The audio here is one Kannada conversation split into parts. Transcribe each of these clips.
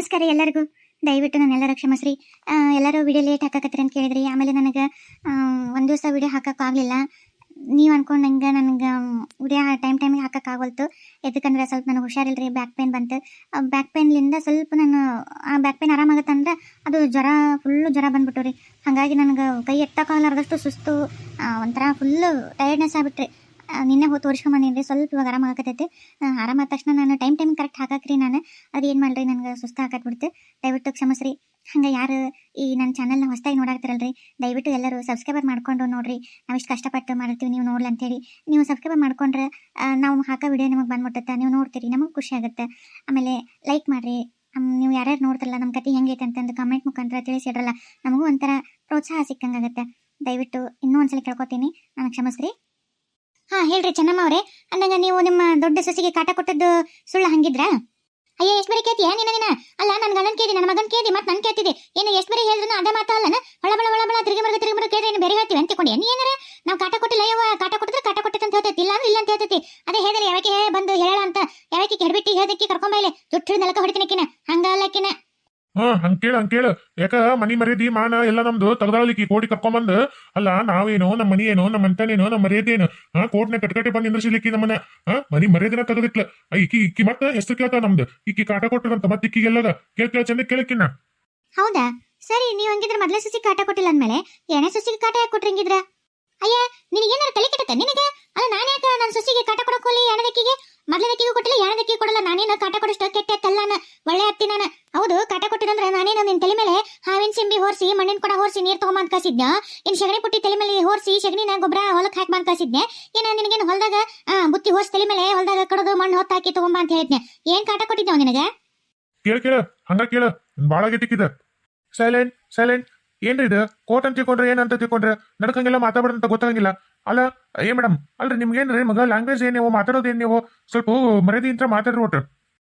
ನಮಸ್ಕಾರ ಎಲ್ಲರಿಗೂ. ದಯವಿಟ್ಟು ನನ್ನೆಲ್ಲರ ಕ್ಷಮಿಸ್ರಿ ಎಲ್ಲರೂ ವಿಡಿಯೋ ಲೇಟ್ ಹಾಕಕತ್ರಿ ಅಂತ ಕೇಳಿದ್ರಿ. ಆಮೇಲೆ ನನಗೆ ಒಂದು ದಿವಸ ವಿಡಿಯೋ ಹಾಕೋಕ್ಕಾಗಲಿಲ್ಲ ನೀವು ಅನ್ಕೊಂಡು ನಂಗೆ ನನಗೆ ವಿಡಿಯೋ ಟೈಮ್ ಟೈಮಿಗೆ ಹಾಕೋಕ್ಕಾಗೋಲ್ತು ಎದಕ್ಕಂದ್ರೆ ಸ್ವಲ್ಪ ನನಗೆ ರೀ ಬ್ಯಾಕ್ ಪೇನ್ ಬಂತು. ಬ್ಯಾಕ್ ಪೇನ್ಲಿಂದ ಸ್ವಲ್ಪ ನಾನು, ಆ ಬ್ಯಾಕ್ ಪೇನ್ ಆರಾಮಾಗತ್ತಂದ್ರೆ ಅದು ಜ್ವರ ಫುಲ್ಲು ಜ್ವರ ಬಂದ್ಬಿಟ್ಟು ರೀ ಹಾಗಾಗಿ ನನಗೆ ಕೈ ಎತ್ತಕ್ಕಾಗಲಾರ್ದಷ್ಟು ಸುಸ್ತು ಒಂಥರ ಫುಲ್ಲು ಟೈರ್ಡ್ನೆಸ್ ಆಗ್ಬಿಟ್ರಿ. ನಿನ್ನೆ ಹೋಗಿ ರೀ ಸ್ವಲ್ಪ ಇವಾಗ ಆರಾಮ ಆರಾಮಾದ ತಕ್ಷಣ ನಾನು ಟೈಮ್ ಟೈಮ್ ಕರೆಕ್ಟ್ ಹಾಕಾಕ್ರಿ ನಾನು. ಅದು ಏನು ಮಾಡ್ರಿ, ನನಗೆ ಸುಸ್ತು ಹಾಕತ್ಬಿಡ್ತು ದಯವಿಟ್ಟು ಕ್ಷಮಿಸ್ರಿ. ಹಂಗೆ ಯಾರು ಈ ನನ್ನ ಚಾನಲ್ನ ಹೊಸದಾಗಿ ನೋಡಾಕ್ತಿರಲ್ರಿ, ದಯವಿಟ್ಟು ಎಲ್ಲರೂ ಸಬ್ಸ್ಕ್ರೈಬರ್ ಮಾಡ್ಕೊಂಡು ನೋಡ್ರಿ. ನಾವು ಇಷ್ಟು ಕಷ್ಟಪಟ್ಟು ಮಾಡಿರ್ತೀವಿ, ನೀವು ನೋಡ್ಲಿ ಅಂತೇಳಿ ನೀವು ಸಬ್ಸ್ಕ್ರೈಬರ್ ಮಾಡ್ಕೊಂಡ್ರೆ ನಾವು ಹಾಕೋ ವಿಡಿಯೋ ನಿಮಗೆ ಬಂದ್ಬಿಡುತ್ತೆ ನೀವು ನೋಡ್ತೀರಿ, ನಮಗೆ ಖುಷಿ ಆಗುತ್ತೆ. ಆಮೇಲೆ ಲೈಕ್ ಮಾಡಿರಿ. ನೀವು ಯಾರ್ಯಾರು ನೋಡ್ತಿರಲ್ಲ ನಮ್ಮ ಕತೆ ಹೆಂಗೈತೆ ಅಂತಂದು ಕಮೆಂಟ್ ಮುಖಾಂತರ ತಿಳಿಸಿಡ್ರಲ್ಲ. ನಮಗೂ ಒಂಥರ ಪ್ರೋತ್ಸಾಹ ಸಿಕ್ಕಂಗಾಗತ್ತೆ. ದಯವಿಟ್ಟು ಇನ್ನೂ ಒಂದ್ಸಲ ಕೇಳ್ಕೊತೀನಿ. ನನಗೆ ಕ್ಷಮಿಸ್ರಿ. ಹಾಂ, ಹೇಳ್ರಿ ಚೆನ್ನಮ್ಮ ಅವ್ರೆ. ಅಂದಂಗ ನೀವು ನಿಮ್ಮ ದೊಡ್ಡ ಸೊಸೆಗೆ ಕಾಟ ಕೊಟ್ಟದ್ದು ಸುಳ್ಳು ಹಂಗಿದ್ರಾ? ಅಯ್ಯ, ಎಷ್ಟು ಬರೀ ಕೇತಿಯ ನಿನ್ನ ದಿನ ಅಲ್ಲ ನನ್ನ ಗಂಡನ ಕೇಳಿ ನನ್ನ ಮಗನ್ ಕೇಳಿ ಮತ್ತೆ ನನ್ ಕೇಳ್ತಿದ್ದೆ. ಏನು ಎಷ್ಟು ಬರೀ ಹೇಳಿದ್ರು ಅದೇ ಮಾತಾ ಅಲ್ಲನ? ಹೊಳ, ಬಳ ತಿರುಗಿ ಮರಗ, ತಿರುಗಿ ಮರ ಕೇಳಿ ಏನು ಬೇರೆ ಹೇಳ್ತೀವಿ ಅಂತ ನೀ ಏನಾರ ನಾವು ಕಾಟ ಕೊಟ್ಟಿಲ್ಲ, ಯವ್ವ, ಕಾಟ ಕೊಟ್ಟಿದ್ರೆ ಕಾಟ ಕೊಟ್ಟಿತ್ತು ಅಂತ ಹೇಳ್ತೈತಿ. ಇಲ್ಲ ಅಂದ್ರೆ ಇಲ್ಲ ಅಂತ ಹೇಳ್ತೈತಿ. ಅದೇ ಹೇಳಿದ್ರೆ ಯಾವಕ್ಕೆ ಬಂದು ಹೇಳ ಅಂತ. ಯಾವಕ್ಕೆ ಕೆಡಬಿಟ್ಟು ಹೇಳ್ದಕ್ಕೆ ಕರ್ಕೊಂಬೈಲೆ ದುಡ್ಡು ನೆಲಕ ಹೊಡಿತೀನಿ ಹಂಗಲ್ಲ ಕಿನ ಹಾ, ಹಂಗ ಕೇಳ, ಹಂಗ ಯಾಕ, ಮನಿ ಮರ್ಯಾದಿ, ಮಾನ ಎಲ್ಲ ನಮ್ದು ತಗದಾಳಿಕಿ ಕೋಟಿ ಕರ್ಕೊಂಬಂದ್? ಅಲ್ಲ, ನಾವೇನೋ ನಮ್ಮ ಮನಿ ಏನೋ ನಮ್ಮ ಮಂತನೇನು ನಮ್ಮ ಮರ್ಯಾದೆ ಏನು ಹಾ ಕೋರ್ಟ್ನ ಕಟ್ಕಟ್ಟೆ ಬಂದ್ ನಿಂದ್ರಿಸಲಿಕ್ಕಿ ನಮ್ಮನ್ನ, ಹಾ, ಮನಿ ಮರ್ಯಾದಿನ ತೆಗೆದಿಟ್ಲ. ಇಕ್ಕಿ ಇಕ್ಕಿ ಮತ್ತ ಹೆಸರು ಕೇಳ್ತಾವ ನಮ್ದು. ಇಕ್ಕಿ ಕಾಟ ಕೊಟ್ಟರಂತ ಇಕ್ಕಿ ಎಲ್ಲದ? ಕೇಳ್, ಕೇಳ, ಚಂದ ಕೇಳಕ್ಕಿನ್ನ ಹೌದಾ? ಸರಿ, ನೀವು ಹಂಗಿದ್ರೆ ಮೊದಲೇ ಸುಸಿ ಕಾಟ ಕೊಟ್ಟಿಲ್ಲ ಅಂದ್ಮೇಲೆ ಏನೇ ಸುಸಿಗೆ ಕಾಟ ಯಾಕೆ ಕೊಟ್ರಿ ಹಂಗಿದ್ರ? ಅಯ್ಯ, ನಿನಗೇನಾರ ತಲೆ ಕೆಟ್ಟತ್ತ ನಿನಗೆ? ಅಲ್ಲ, ನಾನು ಯಾಕೆ ನನ್ನ ಸುಸಿಗೆ ಕಾಟ ಕೊಡಕ್ಕೆ ಹೋಲಿ ಎಣದಕ್ಕಿಗೆ ಮೊದಲದಕ್ಕಿಗೂ ಕೊಟ್ಟಿಲ್ಲ ಎಣದಕ್ಕಿಗೆ ಕೊಡಲ್ಲ. ನಾನೇನು ಕಾಟ ಕೊಡಷ್ಟು ಕೆಟ್ಟ ನಾನು ಒಳ್ಳೆ ಆಗ್ತೀನಿ ನಾನು ಹೌದು ಕಾಟ ಕೊಟ್ಟಿದಂದ್ರೆ ನಾನೇನು ನಿನ್ನ ತಲೆ ಮೇಲೆ ಹಾವಿನ ಸಿಂಬಿ ಹೋರ್ಸಿ ಮಣ್ಣಿನ ಕೊಡ ಹೋರ್ಸಿ, ನೀರು ತಗೊಂಬಂದ್ ಕಸಿದ್ನ ಇನ್ ಶಗಣಿ ಪುಟ್ಟಿ ತಲೆ ಮೇಲೆ ಹೋರ್ಸಿ, ಶಗಣಿನ ಗೊಬ್ಬರ ಹೊಲಕ್ಕೆ ಹಾಕಿ ಬಂದ್ ಕಸಿದ್ನೆ ಏನ ನಿನಗೇನು ಹೊಲದಾಗ ಬುತ್ತಿ ಹೋರ್ಸಿ ತಲೆ ಮೇಲೆ ಹೊಲದಾಗ ಕಡದು ಮಣ್ಣು ಹೊತ್ತಾಕಿ ತಗೊಂಬ ಅಂತ ಹೇಳಿದ್ನೆ ಏನ್ ಕಾಟ ಕೊಟ್ಟಿದ್ದೆ ನಿನಗೆ? ಕೇಳ ಕೇಳ ಹಂಗ ಕೇಳ. ಬಾಳ ತಿಕ್ಕಿದ ಸೈಲೆಂಟ್ ಸೈಲೆಂಟ್. ಏನ್ರಿ ಇದು? ಕೋಟ್ ಅಂತ ತಿಳ್ಕೊಂಡ್ರೆ ಏನಂತ ತಿಳ್ಕೊಂಡ್ರೆ? ನಡ್ಕಂಗಿಲ್ಲ ಮಾತಾಡೋದಂತ ಗೊತ್ತಾಗಂಗಿಲ್ಲ. ಅಲ್ಲ, ಏ ಮೇಡಮ್ ಅಲ್ರಿ ನಿಮ್ಗೇನ್ರಿ ಮಗ ಲ್ಯಾಂಗ್ವೇಜ್ ಏನ್ ನೀವು, ಮಾತಾಡೋದು ಏನ್ ನೀವು? ಸ್ವಲ್ಪ ಮರ್ಯಾದೆ ಅಂತ ಮಾತಾಡ್ರಿ ಒಟ್ಟು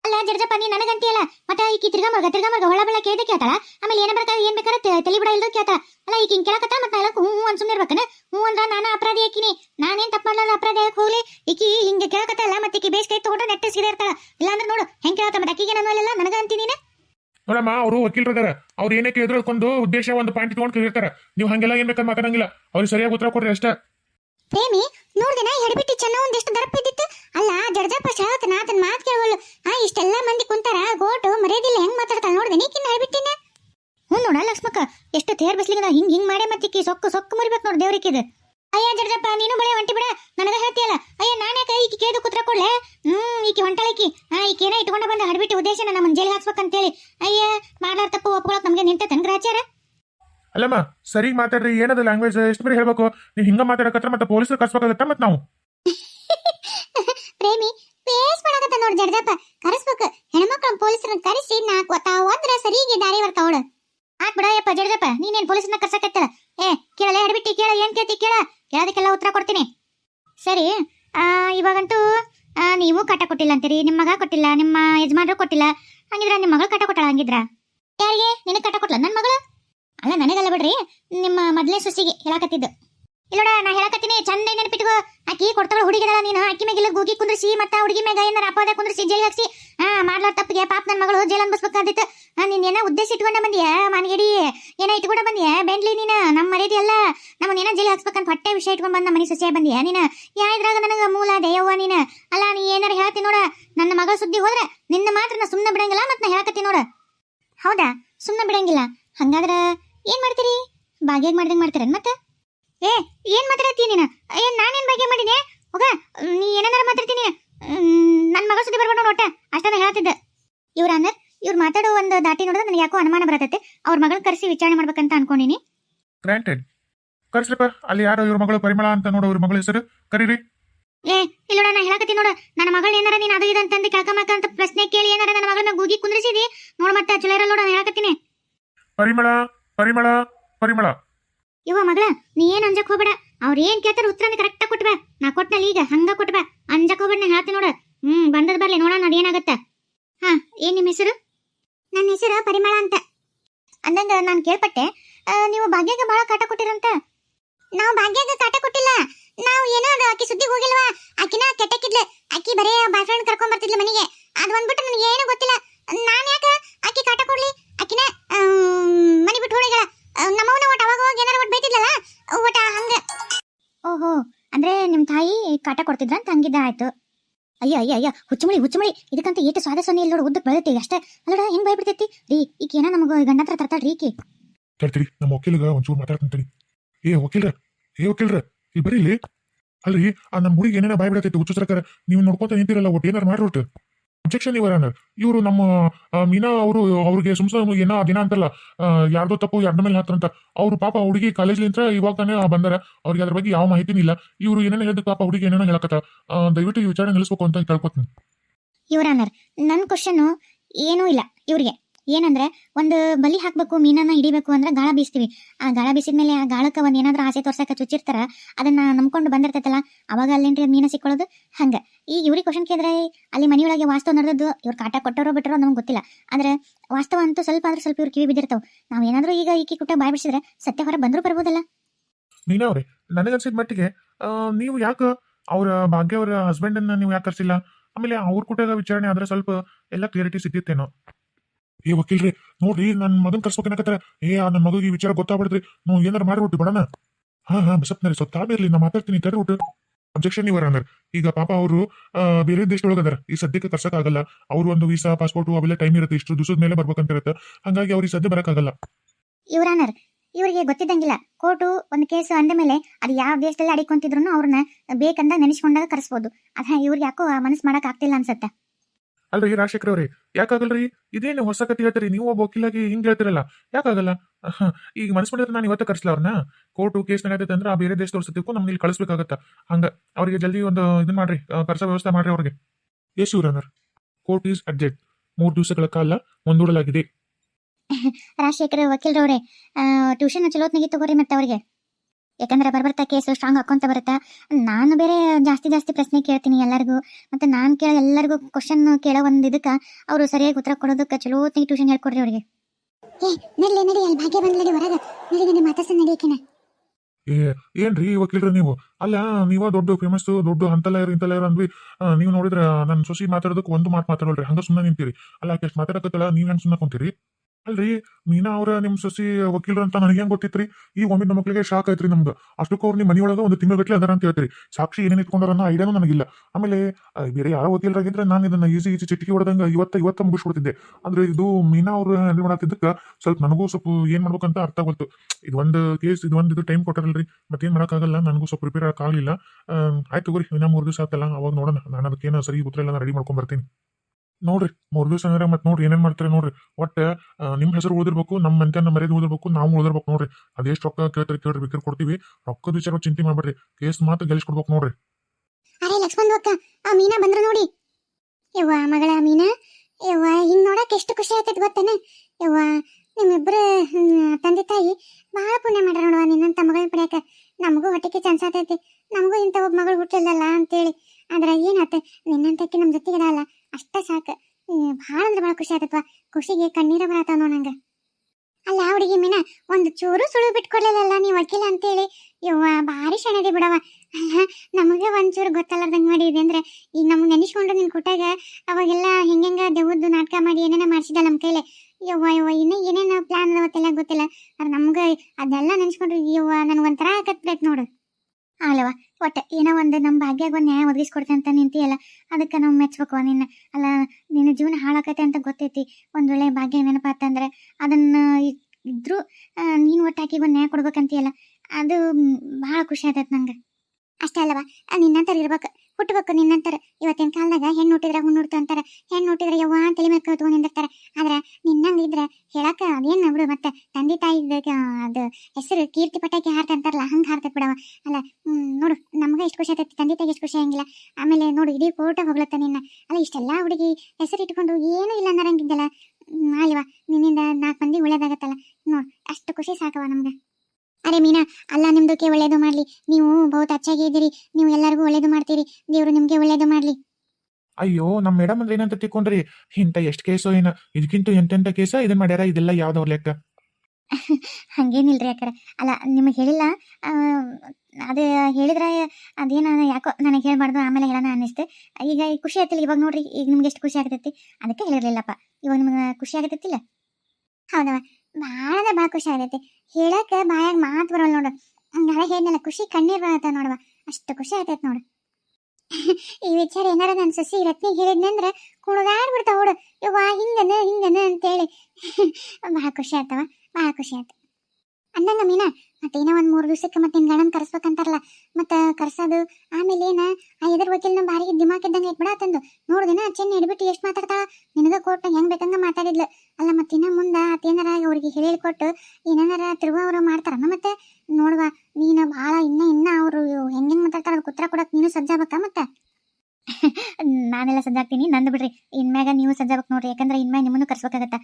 ಅಲ್ಲ ಜಡ್ಜಪ್ಪ ನೀ ನನಗಂತೀಯಲ್ಲ ಮತ್ತೆ ಈಕಿ ತಿರ್ಗಾ ಮರ್ಗ ತಿರ್ಗಾ ಮರ್ಗ ಹೊಳ ಬೆಳ ಕೇಳ್ದೆ ಕೇಳ್ತಾಳ? ಆಮೇಲೆ ಏನ ಬರ್ತಾವ ಏನ್ ಬೇಕರ ತಲಿ ಬಿಡ ಇಲ್ದ ಕೇಳ್ತಾಳ. ಅಲ್ಲ ಈಗ ಹಿಂಗ್ ಕೇಳಕತ್ತ ಮತ್ತೆ ಹೇಳಕ್ ಹ್ಞೂ ಅನ್ ಸುಮ್ಮನೆ ಇರ್ಬೇಕನ? ಹ್ಞೂ ಅಂದ್ರ ನಾನು ಅಪರಾಧಿ ಹಾಕಿನಿ ನಾನೇನ್ ತಪ್ಪ ಮಾಡಲ್ಲ ಅಪರಾಧಿ ಹಾಕಿ ಹೋಗ್ಲಿ. ಈಕಿ ಹಿಂಗ ಕೇಳಕತ್ತಲ್ಲ ಮತ್ತೆ ಈಕಿ ಬೇಸ್ ಕೈ ತಗೊಂಡ ನೆಟ್ಟ ಸೀರೆ ಇರ್ತಾಳ. ಇಲ್ಲಾಂದ್ರೆ ನೋಡು, ಹೆಂಗ ಕೇಳ್ತಾ ಮತ್ತೆ ಅಕ್ಕಿಗೆ ನಾನು ಅಲ್ಲ ನನಗ ಅಂತೀನಿ ನೋಡಮ್ಮ, ಅವರು ವಕೀಲರದಾರ ಅವ್ರು ಏನೇ ಕೇಳಿದ್ರು ಕೊಂದು ಉದ್ದೇಶ ಒಂದು ಪಾಯಿಂಟ್ ತಗೊಂಡು ಕೇಳಿರ್ತಾರೆ. ನೀವು ಹಂಗೆಲ್ಲ ಏನ್ ಬೇಕಾದ್ರೆ ಮಾತಾಡಂಗಿಲ್ಲ. ಅವ್ರಿಗೆ ಸರಿಯಾಗಿ ಉತ್ತರ ಕೊಡ್ರಿ ಅಷ್ಟೇ. ಪ್ರೇಮಿ ನೋಡಿದೆನಾ ಹೆಡ್ಬಿಟ್ಟಿ ಚೆನ್ನ ಒಂದಿಷ್ಟು ದರಪ ಇದ್ದಿತ್ತು. ಅಲ್ಲ, ಜಡ್ಜಪ್ಪ ನಾ ತನ್ನ ಮಾತು ಕೇಳುವಳು ಆ, ಇಷ್ಟೆಲ್ಲ ಮಂದಿ ಕುಂತಾರ, ಗೋಟು, ಮರ್ಯಾದಿಲ್ಲ ಹೆಂಗ್ ಮಾತಾಡ್ತಾಳ ನೋಡ್ದೆ ನೀಕಿನ್ನ ಹೇಳ್ಬಿಟ್ಟಿನ ಹ್ಞೂ ನೋಡ ಲಕ್ಷ್ಮಕ್ಕ, ಎಷ್ಟು ತೇರ್ ಬಿಸ್ಲಿಗೆ ಹಿಂಗ್ ಹಿಂಗ್ ಮಾಡೇ ಮತ್ತಿಕ್ಕಿ ಸೊಕ್ಕು ಸೊಕ್ಕು ಮುರಿಬೇಕು ನೋಡಿ ದೇವ್ರಿಕಿದು ಅಯ್ಯ ಜಡ್ಜಪ್ಪ, ನೀನು ಬಳೆ ಹೊಂಟಿ ಬಿಡ, ನನಗ ಹೇಳ್ತಿಯಲ್ಲ. ಅಯ್ಯ ನಾನ್ಯಾಕ ಈಕಿ ಕೇದು ಕುತ್ರ ಕೊಡ್ಲೆ? ಹ್ಮ್, ಈಕಿ ಹೊಂಟಾಳಿಕಿ. ಹಾ ಈಕೇನ ಇಟ್ಕೊಂಡ ಬಂದ, ಹಡ್ಬಿಟ್ಟು ಉದ್ದೇಶನ ನಮ್ಮನ್ನ ಜೈಲಿಗೆ ಹಾಕ್ಸ್ಬೇಕಂತೇಳಿ. ಅಯ್ಯ, ಮಾಡ್ಲಾರ ತಪ್ಪು ಒಪ್ಕೊಳಕ್ ನಮ್ಗೆ ನಿಂತ ಗ್ರಾಚಾರ? ಅಲ್ಲಮ್ಮ ಸರಿ ಮಾತಾಡ್ರಿ, ಏನದ ಲ್ಯಾಂಗ್ವೇಜ್ ಎಷ್ಟು ಬರೀ ಹೇಳ್ಬೇಕು? ನೀವು ಹಿಂಗ ಮಾತಾಡಕತ್ರ ಮತ್ತೆ ಪೊಲೀಸರು ಕರ್ಸ್ಬೇಕಾಗತ್ತ ಮತ್ತೆ ನಾವು? ಪ್ರೇಮಿ ಪೇಸ್ ಮಾಡಕತ್ತ ನೋಡ್ ಜಡ್ದಪ್ಪ ಕರೆಸ್ಬೇಕು. ಹೆಣ್ಮಕ್ಳ ಪೊಲೀಸರನ್ನ ಕರೆಸಿ ನಾಲ್ಕು ತಾವು ಅಂದ್ರ ಸರಿಗೆ ದಾರಿ ಬರ್ತಾವಳ ಆತ್ ಬಿಡಯ್ಯಪ್ಪ ಜಡ್ದಪ್ಪ ನೀನೇನ್ ಪೊಲೀಸರನ್ನ ಕರ್ಸಕತ್ತಲ್ಲ? ಏ ಕೇಳಲೇ ಹಡ್ಬಿಟ್ಟಿ ಕೇಳ, ಏನ್ ಕೇಳ್ತಿ, ಕೇಳ. ಕೇಳೋದಕ್ಕೆಲ್ಲ ಉತ್ತರ ಕೊಡ್ತೀನಿ. ಸರಿ ಇವಾಗಂತೂ ನೀವು ಕಟ್ಟ ಕೊಟ್ಟಿಲ್ಲ ಅಂತೀರಿ ನಿಮ್ಮ ಮಗ ಕೊಟ್ಟಿಲ್ಲ, ನಿಮ್ಮ ಯಜಮಾನರು ಕೊಟ್ಟಿಲ್ಲ. ಹಂಗಿದ್ರ ನಿಮ್ಮ ಮಗಳು ಕಟ್ಟ ಕೊಟ್ಟಳ ಹಂಗಿದ್ರ? ಯಾರಿಗೆ? ನಿನಗೆ ಕಟ್ಟ ಕೊಟ್ಲ ನನ್ನ ಮಗಳು? ಅಲ್ಲ, ನನಗಲ್ಲ ಬಿಡ್ರಿ. ನಿಮ್ಮ ಮೊದಲೇ ಸೊಸಿಗೆ ಹೇಳಕತ್ತಿದ್ದು. ಇಲ್ಲೋಡ, ನಾ ಹೇಳಕತ್ತೀನಿ. ಚಂದ ನೆನಪಿಟ್ಕೋ. ಆಕಿ ಕೊಡ್ತಾಳ ಹುಡುಗಿದಳ ನೀನು. ಆಕಿ ಮ್ಯಾಗಿಲ್ಲ ಗೂಗಿ ಕುಂದ್ರಿಸಿ, ಮತ್ತ ಹುಡುಗಿ ಮ್ಯಾಗ ಏನಾರ ಅಪವಾದ ಕುಂದ್ರಿಸಿ, ಜೈಲ್ ಹಾಕ್ಸಿ. ಹಾ, ಮಾಡ್ಲಾರ ತಪ್ಪಿಗೆ. ಪಾಪ ನನ್ನ ಮಗಳು ಜೈಲ್ ಅನ್ಬಸ್ಬೇಕಾದಿತ್ತು ನೀನ್ ಏನೋ ಉದ್ದೇಶ ಇಟ್ಕೊಂಡ ಬಂದಿಯ? ಮನಗಿಡಿ. ಏನ ಇಟ್ಕೊಂಡ ಬಂದಿಯ? ಬೆಂಡ್ಲಿ ನೀನು? ನಮ್ಮ ಮರ್ಯಾದೆ ಅಲ್ಲ. ನಮ್ಮನ್ನ ಏನೋ ಜೈಲ್ ಹಾಕ್ಸ್ಬೇಕಂತ ಹೊಟ್ಟೆ ವಿಷಯ ಇಟ್ಕೊಂಡ್ ಬಂದ ಮನೆ ಸೊಸೆ ಬಂದಿಯ ನೀನು? ಯಾ, ಇದ್ರಾಗ ನನಗ ಮೂಲ ದಯವ್ವ ನೀನು? ಅಲ್ಲ, ನೀ ಏನಾರ ಹೇಳ್ತಿ ನೋಡ. ನನ್ನ ಮಗಳ ಸುದ್ದಿ ಹೋದ್ರೆ ನಿನ್ನ ಮಾತ್ರ ನಾ ಸುಮ್ಮನೆ ಬಿಡಂಗಿಲ್ಲ ಮತ್ತೆ ನಾ ಹೇಳಕತ್ತಿ ನೋಡ. ಹೌದಾ? ಸುಮ್ಮನೆ ಬಿಡಂಗಿಲ್ಲ. ಹಂಗಾದ್ರ ಏನ್ ಮಾಡ್ತೀರಿ? ಬಾಗ್ಯಾಗ ಮಾಡ್ದಂಗ್ ಮಾಡ್ತೀರ ಮತ್ತೆ? ಏ ಏನ್ ಮಾತಾಡತ್ತೀನಿ ನೀನು? ಏನ್ ನಾನೇನ್ ಬಗ್ಗೆ ಮಾಡಿದೆ ಹೋಗ ನೀ ಏನಾರ ಮಾತಾಡ್ತೀನಿ. ನನ್ನ ಮಗ ಸುದ್ದಿ ಬರ್ಬೇಡ ನೋಡ ಒಟ್ಟ. ಅಷ್ಟನ್ನ ಹೇಳ್ತಿದ್ದೆ ಇವ್ರ ಅನ್ನರ್ ಇವ್ರ ಮಾತಾಡೋ ಒಂದು ದಾಟಿ ನೋಡಿದ್ರೆ ನನಗೆ ಯಾಕೋ ಅನುಮಾನ ಬರತೈತೆ. ಅವ್ರ ಮಗಳ ಕರೆಸಿ ವಿಚಾರಣೆ ಮಾಡ್ಬೇಕಂತ ಅನ್ಕೊಂಡಿನಿ. ಗ್ರಾಂಟೆಡ್ ಕರ್ಸ್ರಪ್ಪ ಅಲ್ಲಿ ಯಾರೋ ಇವ್ರ ಮಗಳು ಪರಿಮಳ ಅಂತ ನೋಡೋ ಇವ್ರ ಮಗಳ ಹೆಸರು? ಕರೀರಿ. ಏ ಇಲ್ಲೋಡ ನಾ ಹೇಳಕತ್ತಿ ನೋಡು. ನನ್ನ ಮಗಳು ಏನಾರ ನೀನ್ ಅದು ಇದು ಅಂತಂದು ಕೇಳ್ಕಮಕ್ಕ ಅಂತ ಪ್ರಶ್ನೆ ಕೇಳಿ ಏನಾರ ನನ್ನ ಮಗಳನ್ನ ಗೂಗಿ ಕುಂದ್ರಿಸಿದಿ? ನೋಡು ಮತ್ತೆ ಚಲೋ ಇರಲ್ಲ ನೋಡು ನಾ ಹೇಳಕತ್ತೀನಿ. ಪರಿಮಳ ಪರಿಮಳ ಪರಿಮಳ. ಇವ ಮಗಳ ನೀ ಏನ್ ಅಂಜಕ್ ಹೋಗ್ಬೇಡ. ಅವ್ರ ಏನ್ ಕೇಳ್ತಾರ ಉತ್ತರನ ಕರೆಕ್ಟ್ ಕೊಟ್ಬಾ. ನಾ ಕೊಟ್ನಲ್ಲ ಈಗ ಹಂಗ ಕೊಟ್ಬಾ. ಅಂಜಕ್ ಹೋಗ್ಬೇಡ ನಾ ಹೇಳ್ತೀನಿ ನೋಡ. ಹ್ಮ್ ಬಂದದ್ ಬರ್ಲಿ ನೋಡ ನೋಡಿ ಏನಾಗತ್ತ. ಹಾ ಏನ್ ನಿಮ್ಮ ಹೆಸರು? ನನ್ನ ಹೆಸರು ಪರಿಮಳ ಅಂತ. ಅಂದಂಗ ನಾನು ಕೇಳ್ಪಟ್ಟೆ. ಆ, ನೀವು ಭಾಗ್ಯಗೆ ಬಹಳ ಕಾಟ ಕೊಟ್ಟಿರಂತ. ನಾವು ಭಾಗ್ಯಗೆ ಕಾಟ ಕೊಟ್ಟಿಲ್ಲ. ನಾವು ಏನೋ ಅದು ಆಕಿ ಸುದ್ದಿ ಹೋಗಿಲ್ವಾ? ಆಕಿನ ಕೆಟ್ಟಕ್ಕಿದ್ಲೆ. ಆಕಿ ಬರೇ ಬಾಯ್ ಫ್ರೆಂಡ್ ಕರ್ಕೊಂಡ್ ಬರ್ತಿದ್ಲು ಮನೆಗೆ. ಅದು ಬಂದ್ಬಿಟ್ಟು ನನಗೆ ಏನು ಗೊತ್ತಿಲ್ಲ. ನಾನು ಯಾಕ ಅಕ್ಕಿ ಕಾಟ ಕೊಡ್ಲಿ ಅಕ್ಕಿನ ಮನೆ ಬಿಟ್ಟು ಹೋಳಿಗಳ ನಮ್ಮವನ ಒಟ್ಟು ಅವಾಗ ಹೋಗಿ ಏನಾರ ಒಟ್ಟು ಬೇತಿದ್ಲಲ್ಲ ಒಟ್ಟ ಹಂಗ. ಓಹೋ ಅಂದ್ರೆ ನಿಮ್ಮ ತಾಯಿ ಕಾಟ ಕೊಡ್ತಿದ್ರ ಅಂತ ಹಂಗಿದ್ದ ಆಯ್ತು. ಅಯ್ಯ ಅಯ್ಯ ಅಯ್ಯ ಹುಚ್ಚುಮಳಿ ಹುಚ್ಚುಮಳಿ ಇದಕ್ಕಂತ ಏಟು ಸ್ವಾದ ಸೊನ್ನೆ ಇಲ್ಲ ನೋಡು ಉದ್ದಕ್ಕೆ ಬೆಳತಿ ಅಷ್ಟೇ. ಅಲ್ಲಡ ಹೆಂಗ್ ಭಯಪಡ್ತೈತಿ? ರೀ ಈಕ ಏನ ನಮಗ ಗಂಡ ಹತ್ರ ರೀ ಈಕಿ. ತರ್ತೀರಿ ನಮ್ಮ ವಕೀಲಗ ಒಂಚೂರು ಮಾತಾಡ್ತೀನಿ ಏ ವಕೀಲ್ರ ಏ ವಕೀಲ್ರ ಇಲ್ಲಿ. ಬರೀಲಿ ಅಲ್ರಿ ಆ ನಮ್ಮ ಹುಡುಗಿ ಏನೇನ ಬಾಯ್ ಬಿಡತೈತಿ ಹುಚ್ಚು ನೀವು ನೋಡ್ಕೊತ ನಿಂತಿರಲ್ಲ ಒಟ್ಟು ಏನಾರು ಮಾಡಿರೋಟು ಅಬ್ಜೆಕ್ಷನ್ ಇವರ ಇವರು ನಮ್ಮ ಮೀನಾ ಅವರು, ಅವ್ರಿಗೆ ಸುಮ್ಸ ಏನ ದಿನ ಅಂತಲ್ಲ ಯಾರ್ದೋ ತಪ್ಪು ಯಾರ್ದ ಮೇಲೆ ಅಂತ ಅವ್ರು ಪಾಪ ಹುಡುಗಿ ಕಾಲೇಜ್ಲಿಂದ ಇವಾಗ ತಾನೇ ಬಂದಾರ, ಅವ್ರಿಗೆ ಅದ್ರ ಬಗ್ಗೆ ಯಾವ ಮಾಹಿತಿನೂ ಇಲ್ಲ. ಇವರು ಏನೇನು ಹೇಳಿದ ಪಾಪ ಹುಡುಗಿ ಏನೇನೋ ಹೇಳಕತ್ತ ದಯವಿಟ್ಟು ಈ ವಿಚಾರ ನಿಲ್ಲಿಸ್ಬೇಕು ಅಂತ ಕೇಳ್ಕೊತೀನಿ ಇವರ ನನ್ನ ಕ್ವಶನ್ ಏನೂ ಇಲ್ಲ ಇವ್ರಿಗೆ. ಏನಂದ್ರೆ ಒಂದು ಬಲಿ ಹಾಕ್ಬೇಕು, ಮೀನನ್ನ ಹಿಡಿಬೇಕು ಅಂದ್ರೆ ಗಾಳ ಬೀಸ್ತೀವಿ. ಆ ಗಾಳ ಬೀಸಿದ ಮೇಲೆ ಆ ಗಾಳಕ್ಕೆ ಒಂದ್ ಏನಾದ್ರೂ ಆಸೆ ತೋರ್ಸಕ್ಕೆ ಚುಚ್ಚಿರ್ತಾರ, ಅದನ್ನ ನಂಬ್ಕೊಂಡು ಬಂದಿರ್ತೈತಲ್ಲ, ಅವಾಗ ಅಲ್ಲೇನ್ರಿ ಮೀನ ಸಿಕ್ಕೊಳ್ಳೋದು ಹಂಗ. ಈ ಇವ್ರಿಗೆ ಕ್ವಶನ್ ಕೇಳಿದ್ರೆ, ಅಲ್ಲಿ ಮನೆಯೊಳಗೆ ವಾಸ್ತವ ನಡೆದದ್ದು ಇವ್ರು ಕಾಟ ಕೊಟ್ಟರೋ ಬಿಟ್ಟರೋ ನಮ್ಗೆ ಗೊತ್ತಿಲ್ಲ. ಅಂದ್ರೆ ವಾಸ್ತವ ಅಂತೂ ಸ್ವಲ್ಪ ಆದ್ರೂ ಸ್ವಲ್ಪ ಇವ್ರು ಕಿವಿ ಬಿದ್ದಿರ್ತಾವ. ನಾವ್ ಏನಾದ್ರೂ ಈಗ ಈಕಿ ಕುಟ್ಟ ಬಾಯ್ ಬಿಡಿಸಿದ್ರೆ ಸತ್ಯ ಹೊರ ಬಂದ್ರು ಬರ್ಬೋದಲ್ಲ. ಮೀನಾ ಅವ್ರೆ ನನಗನ್ಸಿದ ಮಟ್ಟಿಗೆ ನೀವು ಯಾಕೆ ಅವರ ಭಾಗ್ಯ ಅವರ ಅನ್ನ ನೀವು ಯಾಕೆ ಆಮೇಲೆ ಅವ್ರ ಕೂಟದ ವಿಚಾರಣೆ ಆದ್ರೆ ಸ್ವಲ್ಪ ಎಲ್ಲ ಕ್ಲಿಯರಿಟಿ ಸಿಗ್ತಿತ್ತೇನೋ? ಏ ವಕೀಲ್ರಿ, ನೋಡ್ರಿ ನನ್ನ ಮಗನ್ ಕರ್ಸ್ಬೇಕನ್ನಕತ್ತಾರ ಏ, ಆ ನನ್ನ ಮಗಳಿಗೆ ಈ ವಿಚಾರ ಗೊತ್ತಾಗ್ಬಿಡ್ರಿ ನಾವು ಏನಾರು ಮಾಡ್ಬಿಟ್ಟು ಬಿಡೋಣ ಹಾ ಹಾ, ಬಿಸಪ್ನರಿ ಸ್ವಲ್ಪ ತಾಳ್ಬಿರ್ಲಿ ನಾ ಮಾತಾಡ್ತೀನಿ, ತಡ್ರಿ ಊಟ. ಅಬ್ಜೆಕ್ಷನ್ ಇವರ ಅಂದ್ರೆ ಈಗ ಪಾಪ ಅವರು ಬೇರೆ ಅದರ ಈ ಸದ್ಯಕ್ಕೆ ತರ್ಸಕ್ಕಾಗಲ್ಲ ಅವ್ರು ಒಂದು ವೀಸಾ, ಪಾಸ್ಪೋರ್ಟ್, ಅವೆಲ್ಲ ಟೈಮ್ ಇರುತ್ತೆ. ಇಷ್ಟು ದಿವಸದ ಮೇಲೆ ಬರ್ಬೇಕಂತ ಇರುತ್ತೆ. ಹಂಗಾಗಿ ಅವ್ರಿಗೆ ಸದ್ಯ ಬರಕ್ಕಾಗಲ್ಲ ಇವರಾನರ್, ಇವರಿಗೆ ಗೊತ್ತಿದ್ದಂಗಿಲ್ಲ. ಕೋರ್ಟು ಒಂದು ಕೇಸು ಅಂದ ಮೇಲೆ ಅದು ಯಾವ ದೇಶದಲ್ಲಿ ಅಡಿಕೊಂತಿದ್ರು ಅವ್ರನ್ನ ಬೇಕಂದ ನೆನೆಸ್ಕೊಂಡಾಗ ಕರೆಸ್ಬೋದು. ಅದ ಇವ್ರಿಗೆ ಯಾಕೋ ಮನಸ್ಸು ಮಾಡಕ್ ಆಗ್ತಿಲ್ಲ ಅನ್ಸತ್ತೆ. ಅಲ್ರಿ ರಾಜಶೇಖರ್ ಅವ್ರಿ ಯಾಕಾಗಲ್ರಿ? ಇದೇನು ಹೊಸ ಕತೆ ಹೇಳ್ತೀರಿ? ನೀವು ಒಬ್ಬ ವಕೀಲಾಗಿ ಹಿಂಗ್ ಹೇಳ್ತಿರಲ್ಲ. ಯಾಕಾಗಲ್ಲ? ಈಗ ಮನಸ್ಸು ಮಾಡಿದ್ರೆ ನಾನು ಇವತ್ತು ಕರ್ಸ್ಲ ಅವ್ರನ್ನ ಕೋರ್ಟು ಕೇಸ್ ನಡೆಯುತ್ತೆ ಅಂದ್ರೆ ಆ ಬೇರೆ ದೇಶ ಸತ್ಯಕ್ಕೂ ನಮ್ಗೆ ಇಲ್ಲಿ ಕಳಿಸ್ಬೇಕಾಗತ್ತ? ಹಂಗ, ಅವ್ರಿಗೆ ಜಲ್ದಿ ಒಂದು ಇದನ್ನ ಮಾಡ್ರಿ. ಕರ್ಸ ವ್ಯವಸ್ಥೆ ಮಾಡ್ರಿ ಅವ್ರಿಗೆ. Yes your honour court is adjourned ಮೂರು ದಿವಸಗಳ ಕಾಲ ಮುಂದೂಡಲಾಗಿದೆ. ರಾಜಶೇಖರ್ ವಕೀಲರವ್ರೆ ಟ್ಯೂಷನ್ ಚಲೋತ್ನಾಗಿ ತಗೋರಿ ಮತ್ತೆ ಅವ್ರಿಗೆ ಯಾಕಂದ್ರೆ ಬರ್ಬರ್ತಾ ಕೇಸು ಸ್ಟ್ರಾಂಗ್ ಹಾಕೊಂತ ಬರುತ್ತಾ? ನಾನು ಬೇರೆ ಜಾಸ್ತಿ ಜಾಸ್ತಿ ಪ್ರಶ್ನೆ ಕೇಳ್ತೀನಿ ಎಲ್ಲರಿಗೂ. ಮತ್ತೆ ನಾನು ಕೇಳೋ ಎಲ್ಲರಿಗೂ ಕ್ವಶನ್ ಕೇಳೋ ಒಂದು ಇದಕ್ಕೆ ಅವರು ಸರಿಯಾಗಿ ಉತ್ತರ ಕೊಡೋದಕ್ಕೆ ಚಲೋತ್ನಾಗಿ ಟ್ಯೂಷನ್ ಹೇಳ್ಕೊಡ್ರಿ ಅವ್ರಿಗೆ. ಏ ನಡಿ ನಡಿ ಅಲ್ಲಿ ಭಾಗ್ಯ ಬಂದ್ ನಡಿ ಹೊರಗೆ. ನಡಿ ನಡಿ ಮಾತಾಡ್ಸ ನಡಿಯಕಿನ ಏ ಏನ್ರಿ ವಕೀಲರು ನೀವು? ಅಲ್ಲ ನೀವ ದೊಡ್ಡ ಫೇಮಸ್ ದೊಡ್ಡ ಹಂತಲಾಯರ್ ಇಂತಲಾಯರ್ ಅಂದ್ವಿ. ಆ, ನೀವು ನೋಡಿದ್ರೆ ನನ್ನ ಸೊಸಿ ಮಾತಾಡೋದಕ್ಕೆ ಒಂದು ಮಾತು ಮಾತಾಡೋಲ್ರಿ. ಹಂಗ ಸುಮ್ಮನೆ ನಿಂತೀರಿ. ಅಲ್ಲ ಎಷ್ಟು ಮಾತಾಡಕತ್ತಲ್ಲ ನೀವ್ ಹೆಂಗ್ ಸುಮ್ಮನೆ ಕುಂತೀರಿ? ಅಲ್ರಿ? ಮೀನಾ ಅವ್ರ ನಿಮ್ ಸೊಸಿ ವಕೀಲರು ಅಂತ ನನಗೆ ಹೆಂಗ್ ಗೊತ್ತಿತ್ರಿ? ಈ ಒಮ್ಮೆ ನಮ್ಮ ಮಕ್ಳಿಗೆ ಶಾಕ್ ಆಯ್ತ್ರಿ ನಮ್ದು. ಅಷ್ಟಕ್ಕೂ ಅವ್ರ ನಿಮ್ಮ ಮನೆಯೊಳಗ ಒಂದು ತಿಂಗಳ ಗಟ್ಟಲೆ ಅದರ ಅಂತ ಹೇಳ್ತೀರಿ. ಸಾಕ್ಷಿ ಏನೇನು ಇಟ್ಕೊಂಡಾರ ಅನ್ನೋ ಐಡಿಯಾನು ನನಗಿಲ್ಲ. ಆಮೇಲೆ ಬೇರೆ ಯಾರೋ ವಕೀಲರಾಗಿದ್ರೆ ನಾನು ಇದನ್ನ ಈಸಿ ಈಸಿ ಚಿಟಿಕಿ ಹೊಡೆದಂಗ ಇವತ್ತ ಇವತ್ತ ಮುಗಿಸ್ಬಿಡ್ತಿದ್ದೆ. ಅಂದ್ರೆ ಇದು ಮೀನಾ ಅವ್ರು ಹ್ಯಾಂಡಲ್ ಮಾಡತ್ತಿದ್ದಕ್ಕ ಸ್ವಲ್ಪ ನನಗೂ ಸ್ವಲ್ಪ ಏನ್ ಮಾಡ್ಬೇಕಂತ ಅರ್ಥ ಆಗೋಲ್ತು ಇದು ಒಂದು ಕೇಸ್ ಇದು ಒಂದು ಇದು ಟೈಮ್ ಕೊಟ್ಟಾರಲ್ರಿ. ಮತ್ತೇನ್ ಮಾಡಕ್ಕಾಗಲ್ಲ, ನನಗೂ ಸ್ವಲ್ಪ ಪ್ರಿಪೇರ್ ಆಗಲಿಲ್ಲ ಆಯ್ತು ತಗೋರಿ, ಇನ್ನ ಮೂರು ದಿವಸ ಆತಲ್ಲ, ಅವಾಗ ನೋಡೋಣ. ನಾನು ಅದಕ್ಕೇನು ಸರಿ ಉತ್ತರ ನಾನು ರೆಡಿ ಮಾಡ್ಕೊಂಡ್ ಬರ್ತೀನಿ. ನೋಡ್ರಿ ದಿವಸ ಅಂದ್ರೆ ಮತ್ತೆ ನೋಡ್ರಿ, ಏನೇನ್ ಮಾಡ್ತಾರೆ ನೋಡ್ರಿ. ಒಟ್ಟ ನಿಮ್ ಹೆಸರು ಉಳಿದಿರ್ಬೇಕು ನಮ್ಮ ಮಂತ್ಯನ ಮರ್ಯಾದೆ ಉಳಿದಿರ್ಬೇಕು, ನಾವು ಉಳಿದಿರ್ಬೇಕು ನೋಡ್ರಿ. ಅದೆಷ್ಟು ರೊಕ್ಕ ಕೇಳ್ತಾರೆ ಕೇಳ್ರಿ ಬೇಕಾದ್ರೆ ಕೊಡ್ತೀವಿ. ರೊಕ್ಕದ ವಿಚಾರ ಚಿಂತೆ ಮಾಡ್ಬೇಡ್ರಿ. ಕೇಸ್ ಮಾತ್ರ ಗೆಲ್ಸ್ಕೊಡ್ಬೇಕು ನೋಡ್ರಿ. ಅರೆ ಲಕ್ಷ್ಮಣ್ ಅಕ್ಕ ಆ ಮೀನಾ ಬಂದ್ರ ನೋಡಿ. ಯವ್ವ ಮಗಳ ಮೀನಾ, ಯವ್ವ ಹಿಂಗ್ ನೋಡಕ್ ಎಷ್ಟು ಖುಷಿ ಆಯ್ತದ ಗೊತ್ತೇನೆ? ಯವ್ವ, ನಿಮ್ಮಿಬ್ರ ತಂದೆ ತಾಯಿ ಬಹಳ ಪುಣ್ಯ ಮಾಡ್ರ ನೋಡುವ ನಿನ್ನಂತ ಮಗಳನ್ನ ಪಡ್ಯಾಕ. ನಮಗೂ ಹೊಟ್ಟೆಗೆ ಚಾನ್ಸ್ ಆತೈತಿ ನಮಗೂ ಇಂಥ ಒಬ್ಬ ಮಗಳು ಹುಟ್ಟಿಲ್ಲಲ್ಲ ಅಂತೇಳಿ. ಆದ್ರೆ ಏನಾತ ನಿನ್ನಂತಕ್ಕೆ ನಮ್ಮ ಜೊತೆಗೆ ಇರಲ್ಲ ಅಷ್ಟ ಸಾಕು. ಭಾಳ ಅಂದ್ರೆ ಭಾಳ ಖುಷಿ ಆತತ್ವ ಖುಷಿಗೆ ಕಣ್ಣೀರ ಬರತಾವ ನೋಡಂಗ ಅಲ್ಲ ಹುಡುಗಿ ಮೀನ, ಒಂದು ಚೂರು ಸುಳು ಬಿಟ್ಕೊಡ್ಲಿಲ್ಲಲ್ಲ ನೀವ್ ವಕೀಲ ಅಂತೇಳಿ? ಯವ್ವ, ಭಾರಿ ಶಣದಿ ಬಿಡವ ಅಲ್ಲ, ನಮಗೆ ಒಂಚೂರು ಗೊತ್ತಲ್ಲಾರ್ದಂಗೆ ಮಾಡಿದೆ ಅಂದ್ರೆ ಈಗ ನಮ್ಗೆ ನೆನೆಸ್ಕೊಂಡು ನಿನ್ ಕೊಟ್ಟಾಗ ಅವಾಗೆಲ್ಲ ಹೆಂಗೆಂಗ ದೆವ್ವದ್ದು ನಾಟಕ ಮಾಡಿ ಏನೇನ ಮಾಡಿಸಿದ ನಮ್ಮ ಕೈಲೆ? ಯವ್ವ ಯವ್ವ, ಇನ್ನ ಏನೇನು ಪ್ಲಾನ್ ಗೊತ್ತಿಲ್ಲ. ಆದ್ರೆ ನಮ್ಗೆ ಅದೆಲ್ಲ ನೆನೆಸ್ಕೊಂಡ್ರಿ. ಯವ್ವ ನನಗೆ ಒಂಥರ ಆಕತ್ಬೇಕು ನೋಡು. ಅಲ್ಲವ ಒಟ್ಟು ಏನೋ ಒಂದು ನಮ್ಮ ಭಾಗ್ಯಾಗ ಒಂದು ನ್ಯಾಯ ಒದಗಿಸ್ಕೊಡ್ತೆ ಅಂತ ನಿಂತಿಯಲ್ಲ, ಅದಕ್ಕೆ ನಾವು ಮೆಚ್ಚಬೇಕು ನಿನ್ನ. ಅಲ್ಲ, ನಿನ್ನ ಜೀವನ ಹಾಳಾಕತ್ತೆ ಅಂತ ಗೊತ್ತೈತಿ. ಒಂದು ವೇಳೆ ಭಾಗ್ಯ ನೆನಪಾತಂದ್ರೆ ಅದನ್ನ ಇದ್ರೂ ನೀನು ಒಟ್ಟಾಕಿ ಒಂದು ನ್ಯಾಯ ಕೊಡ್ಬೇಕಂತೀಯಲ್ಲ, ಅದು ಭಾಳ ಖುಷಿ ಆತೈತೆ ನಂಗೆ. ಅಷ್ಟೇ ಅಲ್ಲವಾ ನಿನ್ನಂತರ ಇರ್ಬೇಕು. ಹುಟ್ಟಬೇಕು ನಿನ್ನಂತರ. ಇವತ್ತಿನ ಕಾಲದಾಗ ಹೆಣ್ಣು ಹುಟ್ಟಿದ್ರೆ ಹುಣ್ಣು ಹುಡ್ತು ಅಂತಾರ. ಹೆಣ್ಣು ಹುಟ್ಟಿದ್ರೆ ಯವ್ವ ಅಂತ ತಲೆ ಮೇಲೆ ಕತ್ಕೊಂಡು ಆದ್ರೆ ನಿನ್ನಂಗೆ ಇದ್ರೆ ಹೇಳಕ್ಕ ಅದೇನ್ ಬಿಡು ಮತ್ತೆ ತಂದೆ ತಾಯಿ ಅದು ಹೆಸರು ಕೀರ್ತಿ ಪಟಾಕಿ ಹಾರ್ತ ಅಂತಾರಲ್ಲ, ಹಂಗ ಹಾರ್ತೈತೆ ಬಿಡವ ಅಲ್ಲ ನೋಡು, ನಮ್ಗೆ ಎಷ್ಟು ಖುಷಿ ಆಗ್ತೈತಿ ತಂದೆ ತಾಯಿಗೆ ಎಷ್ಟು ಖುಷಿ ಆಗಿಲ್ಲ ಆಮೇಲೆ ನೋಡು, ಇಡೀ ಕೋಟ ಹೋಗ್ಲತ್ತ ನಿನ್ನ. ಅಲ್ಲ, ಇಷ್ಟೆಲ್ಲ ಹುಡುಗಿ ಹೆಸರು ಇಟ್ಕೊಂಡು ಏನು ಇಲ್ಲ ಅನ್ನರಂಗಿದ್ದಲ್ಲ. ಅಲ್ವಾ ನಿನ್ನಿಂದ ನಾಲ್ಕು ಮಂದಿ ಒಳ್ಳೇದಾಗತ್ತಲ್ಲ. ನೋಡು, ಅಷ್ಟು ಖುಷಿ ಸಾಕವ ನಮ್ಗೆ. ಅರೆ ಮೀನಾ ಅಲ್ಲ ನಿಮ್ದಕ್ಕೆ ಒಳ್ಳೇದು ಮಾಡ್ಲಿ. ನೀವು ಬಹುತ್ ಅಚ್ಚಾಗಿ ಇದ್ದೀರಿ. ನೀವು ಎಲ್ಲರಿಗೂ ಒಳ್ಳೇದು ಮಾಡ್ತೀರಿ. ದೇವ್ರು ನಿಮ್ಗೆ ಒಳ್ಳೇದು ಮಾಡ್ಲಿ. ಅಯ್ಯೋ ನಮ್ಮ ಮೇಡಮ್ ಅಂದ್ರೆ ಏನಂತ ತಿಳ್ಕೊಂಡ್ರಿ? ಇಂತ ಎಷ್ಟು ಕೇಸೋ ಏನ. ಇದಕ್ಕಿಂತ ಎಂತೆಂತ ಕೇಸ ಇದನ್ ಮಾಡ್ಯಾರ? ಇದೆಲ್ಲ ಯಾವ್ದವ್ರ ಲೆಕ್ಕ. ಹಂಗೇನಿಲ್ರಿ ಅಕ್ಕರ. ಅಲ್ಲ ನಿಮಗೆ ಹೇಳಿಲ್ಲ? ಅದು ಹೇಳಿದ್ರೆ ಅದೇನ ಯಾಕೋ ನನಗೆ ಹೇಳ್ಬಾರ್ದು ಆಮೇಲೆ ಹೇಳೋಣ ಅನ್ನಿಸ್ತೆ. ಈಗ ಈ ಖುಷಿ ಆಗ್ತಿಲ್ಲ ಇವಾಗ ನೋಡ್ರಿ ಈಗ ನಿಮ್ಗೆ ಎಷ್ಟು ಖುಷಿ ಆಗ್ತೈತಿ? ಅದಕ್ಕೆ ಹೇಳಿರ್ಲಿಲ್ಲಪ್ಪ. ಇವಾಗ ನಿಮ್ಗೆ ಖುಷಿ ಆಗತೈತಿಲ್ಲ? ಹೌದವ. ಭಾಳ ಅಂದ್ರೆ ಭಾಳ ಖುಷಿ ಆಗತೈತಿ ಹೇಳಕ್ಕೆ ಬಾಯಾಗ ಮಾತು ಬರೋಲ್ಲ ನೋಡು. ನಾಳೆ ಹೇಳಿದ್ನಲ್ಲ, ಖುಷಿ ಕಣ್ಣೀರು ಬರತ್ತ ನೋಡುವ ಅಷ್ಟು ಖುಷಿ ಆಗ್ತೈತೆ ನೋಡು. ಈ ವಿಚಾರ ಏನಾರ ನನ್ನ ಸಸಿ ರತ್ನಿಗೆ ಹೇಳಿದ್ನಂದ್ರ ಕುಣದಾಡ್ಬಿಡ್ತಾವ ಹುಡು. ಯವ್ವ, ಹಿಂಗನ ಹಿಂಗನ ಅಂತೇಳಿ. ಭಾಳ ಖುಷಿ ಆಗ್ತವ ಭಾಳ ಖುಷಿ ಆತ ಅಂದಂಗ ಮೀನಾ ಮತ್ತೇನೋ ಒಂದು ಮೂರು ದಿವಸಕ್ಕೆ ಮತ್ತೆ ನಿನ್ನ ಗಂಡನ್ ಕರ್ಸ್ಬೇಕಂತಾರಲ್ಲ. ಮತ್ತ ಕರ್ಸೋದು, ಆಮೇಲೆ ಏನ? ಆ ಎದುರು ವಕೀಲ್ನ ಬಾರಿಗೆ ದಿಮಾಕ್ ಇದ್ದಂಗ ಇಟ್ಬಿಡ ತಂದು ನೋಡ್ದಿನ ಚೆನ್ನ ಹಿಡ್ಬಿಟ್ಟು ಎಷ್ಟು ಮಾತಾಡ್ತಾಳ? ನಿನಗ ಕೋರ್ಟ್ ಹೆಂಗ್ ಬೇಕಂಗ ಮಾತಾಡಿದ್ಲು. ಅಲ್ಲ ಮತ್ತಿನ್ನ ಮುಂದೆ ಅತೇನಾರ ಅವ್ರಿಗೆ ಹೇಳಿ ಕೊಟ್ಟು ಏನಾರ ತಿರುಗ ಅವ್ರು ಮಾಡ್ತಾರಮ್ಮ ಮತ್ತೆ? ನೋಡ್ವಾ, ನೀನು ಭಾಳ ಇನ್ನ ಇನ್ನ ಅವರು ಹೆಂಗ್ ಮಾತಾಡ್ತಾರ ಅದಕ್ಕೆ ಉತ್ತರ ಕೊಡಕ್ ನೀನು ಸಜ್ಜಾಗಬೇಕಾ ಮತ್ತೆ? ನಾನೆಲ್ಲ ಸಜ್ಜಾಗ್ತೀನಿ ನಂದು ಬಿಡ್ರಿ. ಇನ್ಮ್ಯಾಗ ನೀವು ಸಜ್ಜಾಗಬೇಕು ನೋಡ್ರಿ, ಯಾಕಂದ್ರೆ ಇನ್ಮ್ಯಾಗ ನಿಮ್ಮನ್ನು ಕರ್ಸ್ಬೇಕಾಗತ್ತ.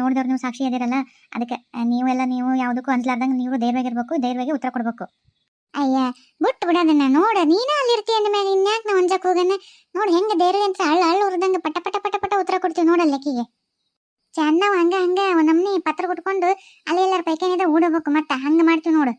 ನೋಡಿದವ್ರು ನೀವು ಸಾಕ್ಷಿ ಅದಿರಲ್ಲ, ಅದಕ್ಕೆ ನೀವೆಲ್ಲ ನೀವು ಯಾವುದಕ್ಕೂ ಅನ್ಸ್ಲಾರ್ದಂಗೆ ನೀವು ಧೈರ್ಯವಾಗಿರ್ಬೇಕು, ಧೈರ್ಯವಾಗಿ ಉತ್ತರ ಕೊಡಬೇಕು. ಅಯ್ಯ, ಬಿಟ್ಟು ಬಿಡೋದನ್ನ ನೋಡ, ನೀನೇ ಅಲ್ಲಿ ಇರ್ತೀಯ ಅಂದ್ಮ್ಯಾಗ ಇನ್ಯಾಕೆ ನಾವು ಅಂಜಕ್ ಹೋಗನ ನೋಡಿ ಹೆಂಗೆ ಧೈರ್ಯ ಅಂತ ಹಳ್ಳ ಹಳ್ಳ ಉರ್ದಂಗೆ ಪಟ ಪಟ ಪಟ ಪಟ ಉತ್ತರ ಕೊಡ್ತೀವಿ ನೋಡಲ್ಲ ಆಕಿಗೆ ಚಂದ ಹಂಗೆ ಹಂಗೆ ನಮ್ಮನೆ ಪತ್ರ ಕೊಟ್ಕೊಂಡು ಅಲ್ಲಿ ಎಲ್ಲರ ಪೈಖಾನಿದ ಓಡಬೇಕು ಮತ್ತೆ, ಹಂಗ ಮಾಡ್ತೀವಿ ನೋಡು.